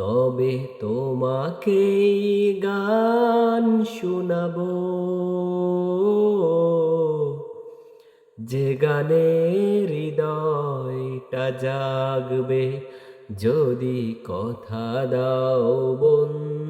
তবে তোমাকে গান শুনাব। যে গানে হৃদয়টা জাগবে যদি কথা দাও বন্ধু।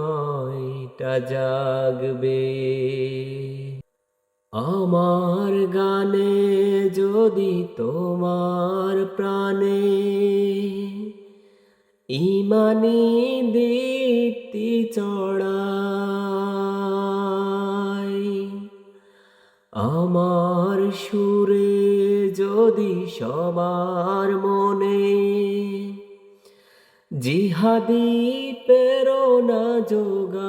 জাগবে। আমার গানে যদি তোমার প্রাণে ইমানি দীপ্তি চড়াই আমার সুরে যদি সবার মনে জিহাদি প্রেরণা যোগাই।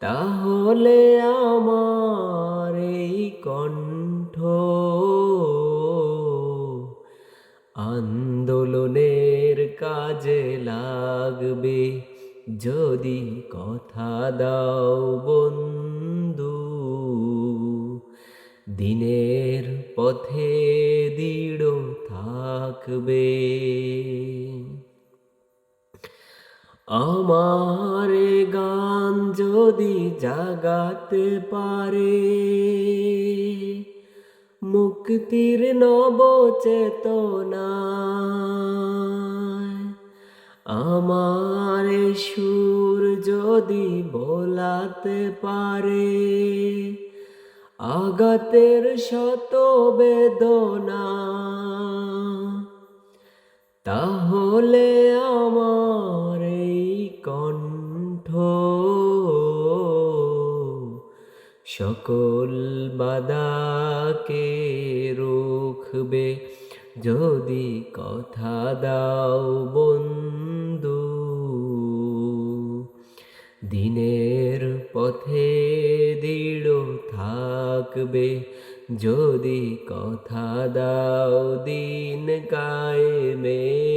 তাহলে আমার এই কণ্ঠ আন্দোলনের কাজে লাগবে। যদি কথা দাও বন্ধু, দিনের পথে দৃঢ় থাকবে। আমার গান যদি জাগাতে পারে, মুক্তির নব চেতনা আমার সুর যদি বোলাতে পারে আগাতের শত বেদনা, তাহলে সকল বাদাকে রুখবে। যদি কথা দাও বন্ধু, দিনের পথে দৃঢ় থাকবে। যদি কথা দাও দিন কায়েমে